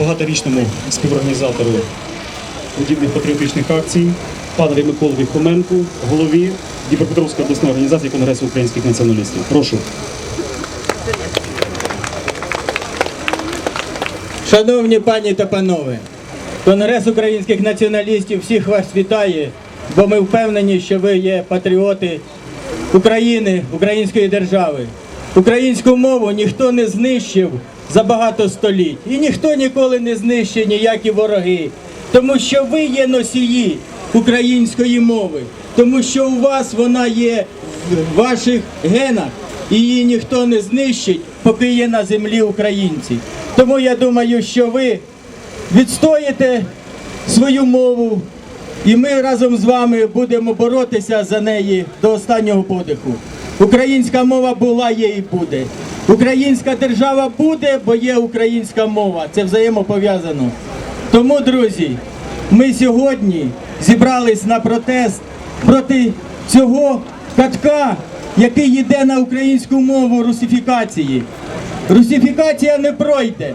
багаторічному співорганізатору подібних патріотичних акцій, панові Миколові Хоменку, голові Дніпропетровської обласної організації Конгресу українських націоналістів. Прошу. Шановні пані та панове, Конгрес українських націоналістів всіх вас вітає, бо ми впевнені, що ви є патріоти України, української держави. Українську мову ніхто не знищив за багато століть. І ніхто ніколи не знищить ніякі вороги. Тому що ви є носії української мови, тому що у вас вона є в ваших генах, і її ніхто не знищить, поки є на землі українці. Тому я думаю, що ви відстоїте свою мову, і ми разом з вами будемо боротися за неї до останнього подиху. Українська мова була, є і буде. Українська держава буде, бо є українська мова. Це взаємопов'язано. Тому, друзі, ми сьогодні зібрались на протест проти цього катка, який йде на українську мову русифікації. Русифікація не пройде.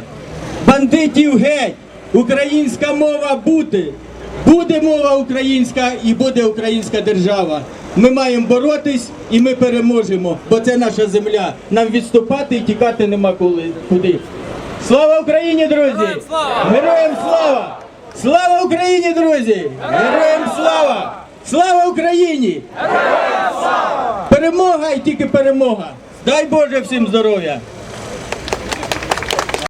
Бандитів геть! Українська мова буде. Буде мова українська і буде українська держава. Ми маємо боротись і ми переможемо, бо це наша земля. Нам відступати і тікати нема коли куди. Слава Україні, друзі! Героям слава! Героям слава! Слава Україні, друзі! Героям слава! Слава Україні! Героям слава! Перемога і тільки перемога! Дай Боже всім здоров'я!